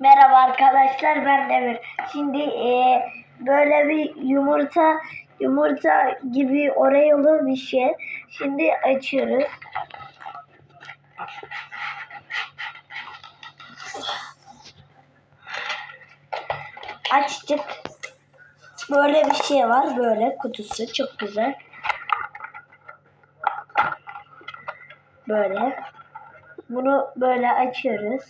Merhaba arkadaşlar ben Demir. Şimdi e, böyle bir yumurta yumurta gibi orayolu bir şey. Şimdi açıyoruz. Açtık. Böyle bir şey var. Böyle kutusu çok güzel. Böyle. Bunu böyle açıyoruz.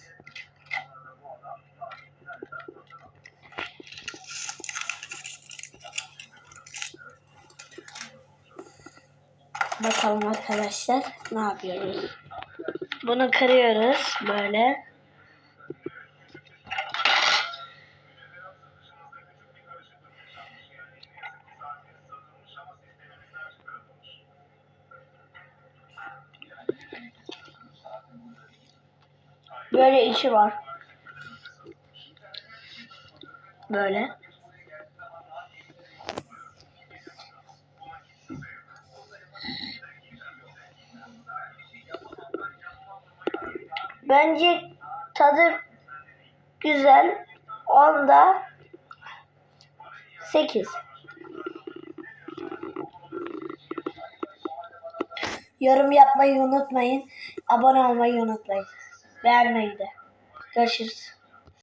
Bakalım arkadaşlar ne yapıyoruz. Bunu kırıyoruz böyle. Böyle içi var. Böyle. Bence tadı güzel. Onda 8. Yorum yapmayı unutmayın. Abone olmayı unutmayın. Beğenmeyi de. Görüşürüz.